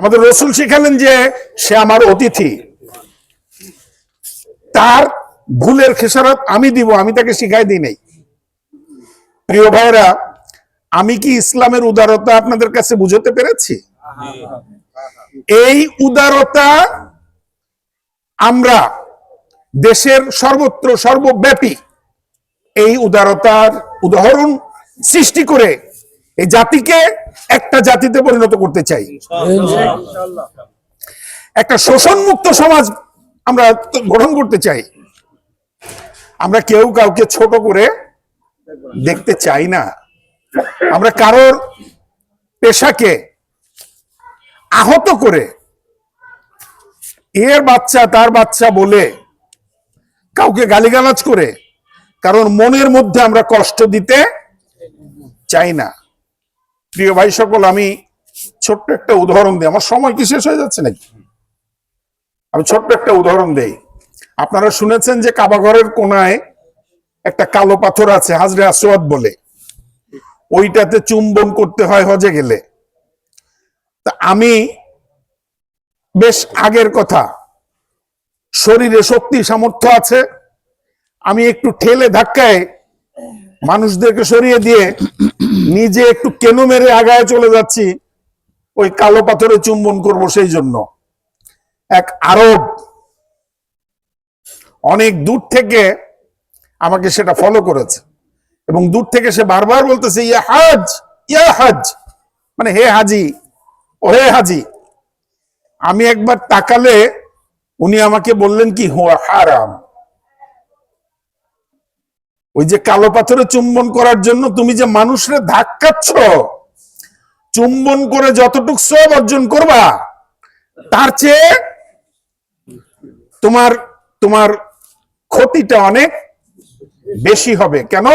আমাদের রসুল শিখালেন যে সে আমার অতিথি। তার ভুলের খেসারত আমি দিব, আমি তাকে শিখাই দিই নাই। প্রিয় ভাইরা আমি কি ইসলামের উদারতা আপনাদের কাছে বুঝতে পেরেছি? এই উদারতা আমরা দেশের সর্বত্র সর্বব্যাপী এই উদারতার উদাহরণ সৃষ্টি করে এই জাতিকে একটা জাতিতে পরিণত করতে চাই। একটা শোষণমুক্ত সমাজ আমরা গঠন করতে চাই। আমরা কেউ কাউকে ছোট করে দেখতে চাই না। আমরা কারোর পেশাকে আহত করে এর বাচ্চা তার বাচ্চা বলে কাউকে গালিগালাজ করে কারণ মনের মধ্যে আমরা কষ্ট দিতে চাই না। প্রিয় ভাই সকল, আমি ছোট্ট একটা উদাহরণ দিই। আমার সময় কি শেষ হয়ে যাচ্ছে নাকি? আমি ছোট্ট একটা উদাহরণ দেই। আপনারা শুনেছেন যে কাবাঘরের কোনায় একটা কালো পাথর আছে, হাজরে আসোয়াদ বলে। ওইটাতে চুম্বন করতে হয় হজে গেলে। তা আমি বেশ আগের কথা, শরীরে শক্তি সামর্থ্য আছে, আমি একটু ঠেলে ধাক্কায় মানুষদেরকে সরিয়ে দিয়ে নিজে একটু কেনো মেরে আগায় চলে যাচ্ছি, ওই কালো পাথরে চুম্বন করব সেই জন্য। এক আরব অনেক দূর থেকে আমাকে সেটা ফলো করেছে এবং দূর থেকে সে বারবার বলতেছে, ইয়া হাজ ইয়া হাজ। মানে হে হাজি, ও হে হাজি। আমি একবার তাকালে উনি আমাকে বললেন কি হারাম। ওই যে কালো পাথরে চুম্বন করার জন্য তুমি যে মানুষরে ধাক্কাচ্ছ, চুম্বন করে যতটুক সব অর্জন করবা, তার চেয়ে তোমার তোমার ক্ষতিটা অনেক বেশি হবে। কেন?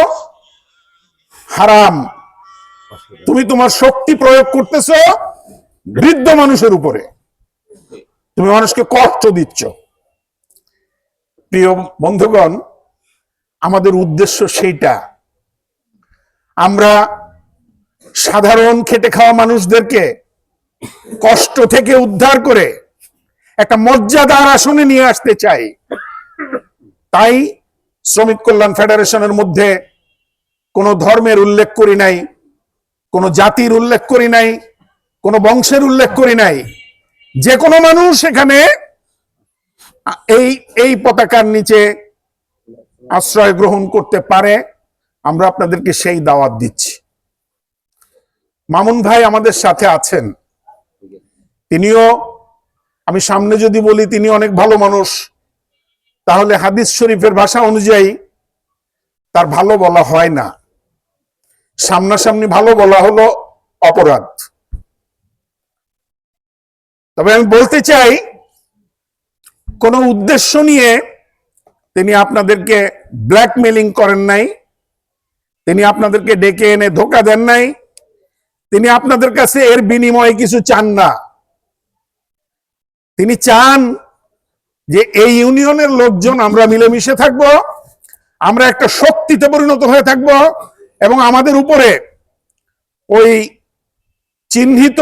হারাম। তুমি তোমার শক্তি প্রয়োগ করতেছ বৃদ্ধ মানুষের উপরে। তুমি মানুষকে কষ্ট দিচ্ছ। প্রিয় বন্ধুগণ আমাদের উদ্দেশ্য সেইটা। আমরা সাধারণ খেটে খাওয়া মানুষদেরকে কষ্ট থেকে উদ্ধার করে একটা মর্যাদার আসনে নিয়ে আসতে চাই। তাই শ্রমিক কল্যাণ ফেডারেশনের মধ্যে কোনো ধর্মের উল্লেখ করি নাই, কোনো জাতির উল্লেখ করি নাই, কোনো বংশের উল্লেখ করি নাই। যে কোনো মানুষ এখানে এই এই পতাকার নিচে আশ্রয় গ্রহণ করতে পারে, আমরা আপনাদেরকে সেই দাওয়াত দিচ্ছি। মামুন ভাই আমাদের সাথে আছেন। তিনিও, আমি সামনে যদি বলি তিনি অনেক ভালো মানুষ, তাহলে হাদিস শরীফের ভাষা অনুযায়ী তার ভালো বলা হয় না। সামনাসামনি ভালো বলা হলো অপরাধ। তবে আমি বলতে চাই, কোনো উদ্দেশ্য নিয়ে তিনি আপনাদেরকে ব্ল্যাকমেলিং করেন নাই। তিনি আপনাদেরকে ডেকে এনে ধোকা দেন নাই। তিনি আপনাদের কাছে এর বিনিময়ে কিছু চান না। তিনি চান যে এই ইউনিয়নের লোকজন, আমরা মিলেমিশে থাকব, আমরা একটা শক্তিতে পরিণত হয়ে থাকব এবং আমাদের উপরে ওই চিহ্নিত